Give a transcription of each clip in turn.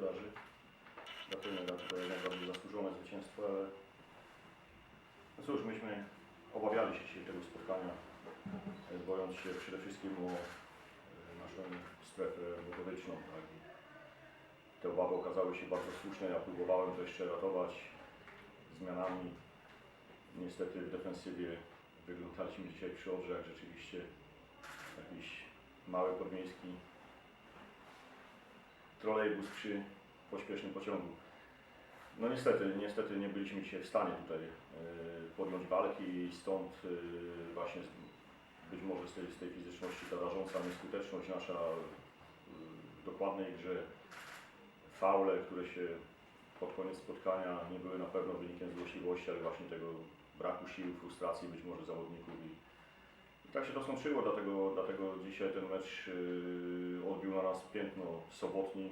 kularzy. Gratulujemy to jak bardzo zasłużone zwycięstwo, ale no cóż, myśmy obawiali się dzisiaj tego spotkania, e, bojąc się przede wszystkim o e, naszą strefę budowleczną. Tak? Te obawy okazały się bardzo słuszne, ja próbowałem to jeszcze ratować zmianami. Niestety w defensywie wyglądaliśmy dzisiaj przy odrze, jak rzeczywiście jakiś mały podmiejski trolejbus przy pośpiesznym pociągu. No niestety, niestety nie byliśmy dzisiaj w stanie tutaj e, podjąć walki i stąd e, właśnie być może z tej, z tej fizyczności ta rażąca nieskuteczność nasza w dokładnej grze, faule, które się pod koniec spotkania nie były na pewno wynikiem złośliwości, ale właśnie tego braku sił, frustracji być może zawodników i tak się to sączyło, dlatego, dlatego dzisiaj ten mecz e, odbił na nas piętno sobotni,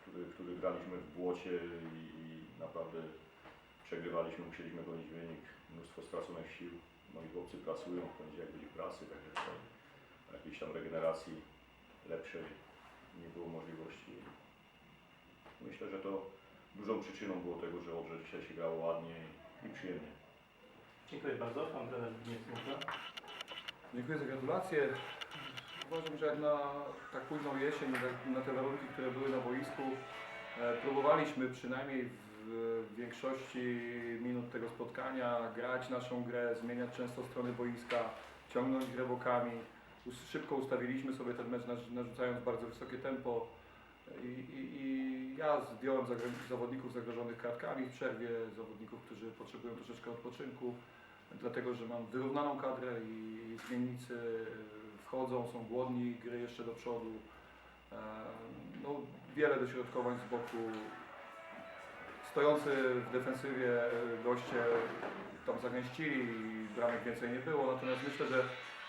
który, który graliśmy w błocie i, naprawdę przegrywaliśmy, musieliśmy gonić wynik, mnóstwo straconych sił. Moi chłopcy pracują, w poniedziałek byli w pracy, także tutaj jakiejś tam regeneracji lepszej nie było możliwości. Myślę, że to dużą przyczyną było tego, że Odrze dzisiaj się grało ładnie i przyjemnie. Dziękuję bardzo. Pan trener. Dziękuję za gratulacje. Uważam, że jak na tak późną jesień, na, te warunki, które były na boisku, e, próbowaliśmy przynajmniej w, większości minut tego spotkania grać naszą grę, zmieniać często strony boiska, ciągnąć grę bokami. Szybko ustawiliśmy sobie ten mecz, narz- narzucając bardzo wysokie tempo. I, i, i ja zdjąłem zawodników zagrożonych kartkami w przerwie, zawodników, którzy potrzebują troszeczkę odpoczynku dlatego że mam wyrównaną kadrę i zmiennicy wchodzą, są głodni gry jeszcze do przodu. E, No, wiele dośrodkowań z boku. Stojący w defensywie goście tam zagęścili i bramek więcej nie było, natomiast myślę, że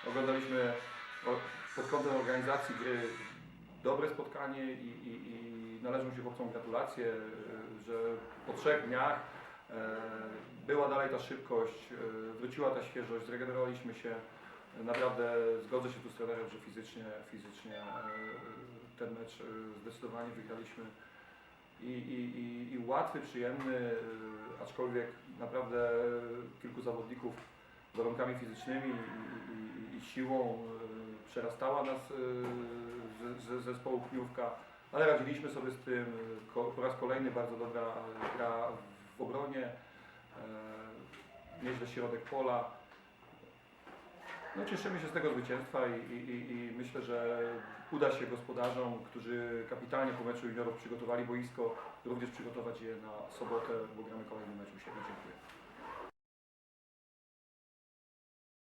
oglądaliśmy pod kątem organizacji gry dobre spotkanie i, i, i należą się chłopcom gratulacje, że po trzech dniach Była dalej ta szybkość, e, wróciła ta świeżość, zregenerowaliśmy się. Naprawdę zgodzę się tu z trenerem, że fizycznie, fizycznie e, ten mecz e, zdecydowanie wygraliśmy. I, i, i, i łatwy, przyjemny, e, aczkolwiek naprawdę kilku zawodników warunkami fizycznymi i, i, i, siłą e, przerastała nas e, ze, ze zespołu Pniówka, ale radziliśmy sobie z tym. Po raz kolejny bardzo dobra e, gra w obronie, e, nieźle środek pola. No, cieszymy się z tego zwycięstwa i, i, i- myślę, że uda się gospodarzom, którzy kapitalnie po meczu juniorów przygotowali boisko, również przygotować je na sobotę, bo gramy kolejny mecz u siebie. Dziękuję.